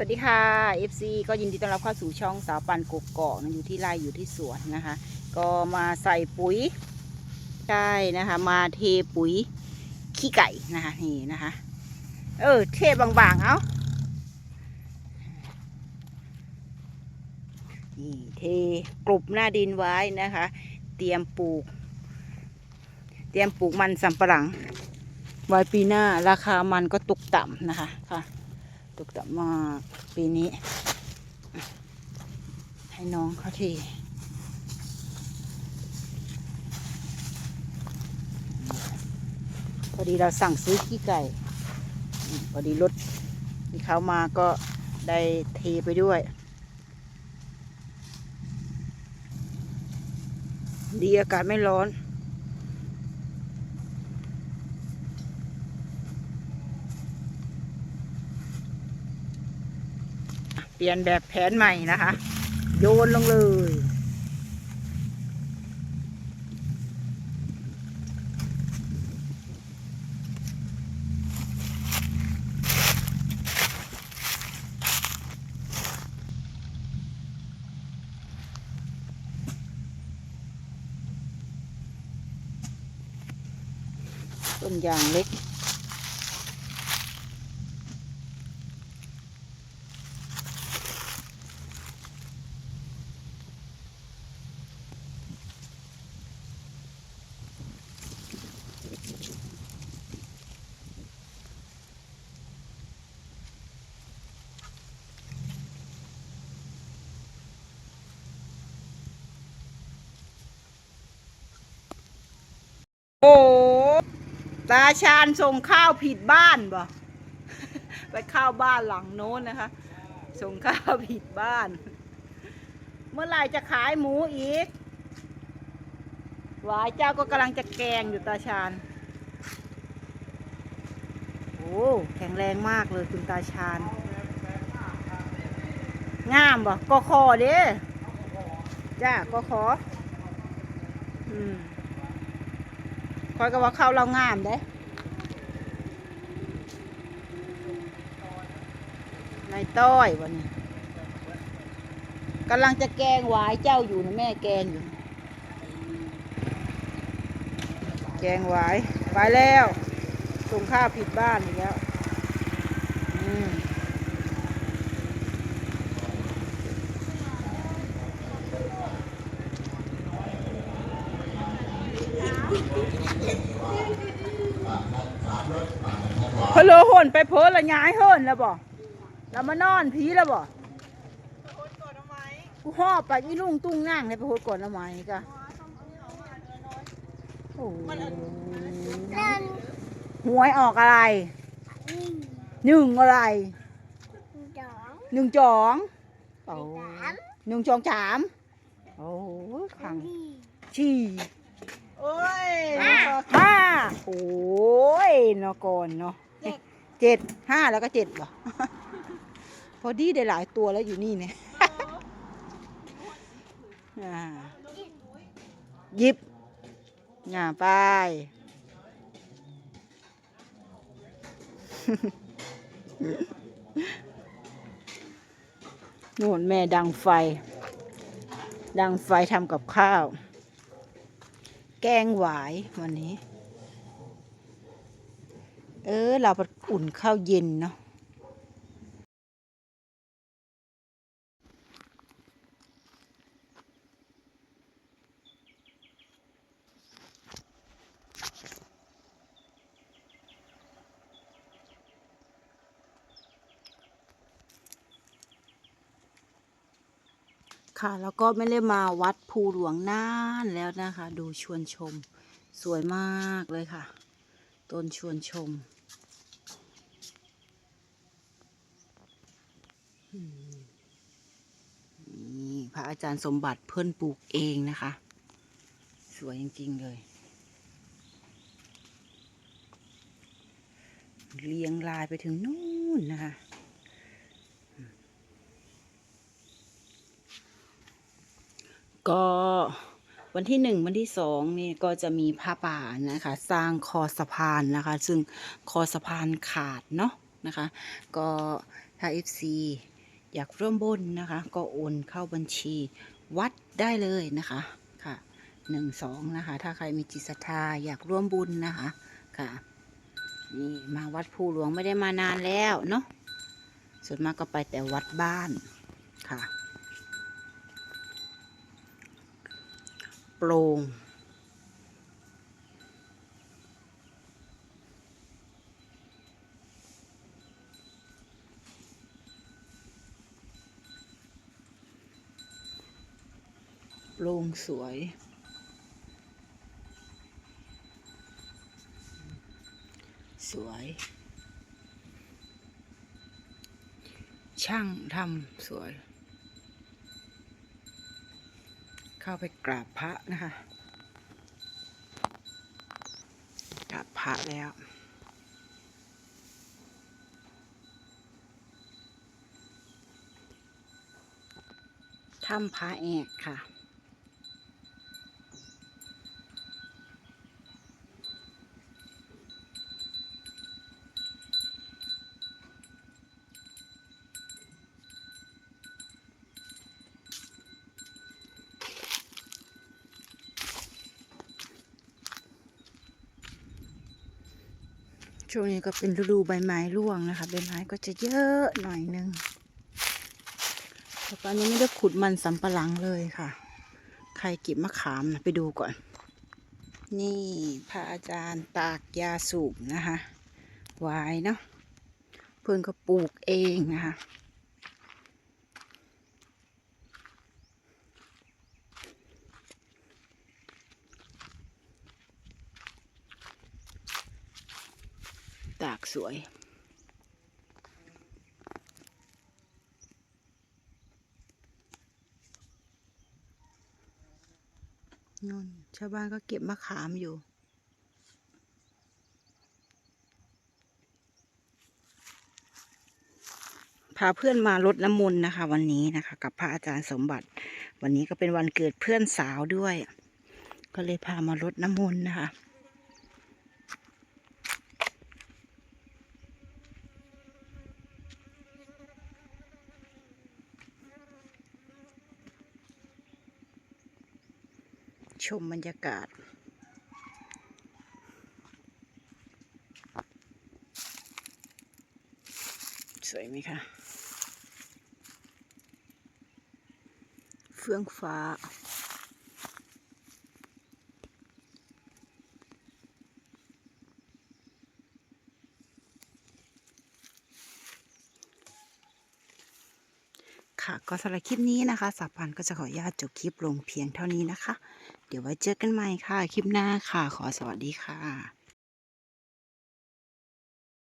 สวัสดีค่ะ FC ก็ยินดีต้อนรับเข้าสู่ช่องสาวปันกกเกาะนะอยู่ที่ไร่อยู่ที่สวนนะคะ ก็มาใส่ปุ๋ยใช่นะคะ มาเทปุ๋ยขี้ไก่นะคะนี่นะคะ เออเทบางๆเอานี่เทกลบหน้าดินไว้นะคะ เตรียมปลูก เตรียมปลูกมันสำปะหลังไว้ปีหน้าราคามันก็ตกต่ำนะคะค่ะ ตกต่ำมากปีนี้ ให้น้องเขาทีพอดีเราสั่งซื้อขี้ไก่ พอดีรถที่เขามาก็ได้เทไปด้วย ดีอากาศไม่ร้อน เปลี่ยนแบบแผนใหม่นะคะ โยนลงเลยต้นยางเล็ก อ้ตาชาญส่งข้าวผิดบ้านบ่ไปเข้าวบ้านหลังโน้นนะคะ ส่งข้าวผิดบ้าน เมื่อไหร่จะขายหมูอีกหวายเจ้าก็กำลังจะแกงอยู่ตาชาญโอ้แข็งแรงมากเลยคุณตาชาญงามบ่ก็คอเด้จ้าก็ขอ อืม คอยก็ว่าเข้าวเรางามเด้นายต้อยวันนี้กำลังจะแกงหวายเจ้าอยู่นะแม่แกงอยู่ แกงหวายไปแล้วส่งข้าวผิดบ้านอีกแล้ว อืม พนเลอห่นไปเพ้อละย้ายเฮินแล้วบ่แล้วมานอนผีแล้วบ่กูหอบไปอีลุงตุ้งนั่งเลยไปโหดก่อนละไหมกะโอ้โหหวยออกอะไรหนึ่งอะไรหนึ่งจองโอ้หนึ่งจองสามโอ้โหขังชี่โอ้ย ห้าโอ้ยเนาะก่อนเนาะเจ็ดห้าแล้วก็เจ็ดเหรอ พอดีได้หลายตัวแล้วอยู่นี่เนี่ยอ่าหยิบอ่าไปโน่นแม่ดังไฟ ดังไฟทำกับข้าว แกงหวายวันนี้ เออ เราไปอุ่นข้าวเย็นเนาะ ค่ะ แล้วก็ไม่ได้มาวัดภูหลวงน่านแล้วนะคะ ดูชวนชม สวยมากเลยค่ะ ต้นชวนชมนี่พระอาจารย์สมบัติเพิ่นปลูกเองนะคะ สวยจริง ๆ เลย เรียงรายไปถึงนู่นนะคะ ก็วันที่หนึ่งวันที่สองนี่ก็จะมีผ้าป่านะคะ สร้างคอสะพานนะคะ ซึ่งคอสะพานขาดเนาะนะคะ ก็ถ้า FC อยากร่วมบุญนะคะ ก็โอนเข้าบัญชีวัดได้เลยนะคะค่ะหนึ่งสองนะคะ ถ้าใครมีจิตศรัทธาอยากร่วมบุญนะคะค่ะนี่มาวัดภูหลวงไม่ได้มานานแล้วเนาะส่วนมากก็ไปแต่วัดบ้านค่ะ โปร่งโปร่งสวย สวย ช่างทำสวย เข้าไปกราบพระนะคะกราบพระแล้วถ้ำพระแอกค่ะ ช่วงนี้ก็เป็นฤดูใบไม้ร่วงนะคะใบไม้ก็จะเยอะหน่อยนึงแต่ตอนนี้ไม่ได้ขุดมันสำปะหลังเลยค่ะ ใครเก็บมะขามนะไปดูก่อน นี่พระอาจารย์ตากยาสูบนะคะไว้เนาะเพื่อนก็ปลูกเองนะคะ ตากสวย นนชาวบ้านก็เก็บมะขามอยู่ พาเพื่อนมารดน้ำมนต์นะคะ วันนี้นะคะ กับพระอาจารย์สมบัติ วันนี้ก็เป็นวันเกิดเพื่อนสาวด้วย ก็เลยพามารดน้ำมนต์นะคะ ชมบรรยากาศ สวยไหมคะ เฟื่องฟ้าค่ะก็สำหรับคลิปนี้นะคะสับพันก็จะขออนุญาตจบคลิปลงเพียงเท่านี้นะคะ เดี๋ยวไว้เจอกันใหม่ค่ะ คลิปหน้าค่ะ ขอสวัสดีค่ะ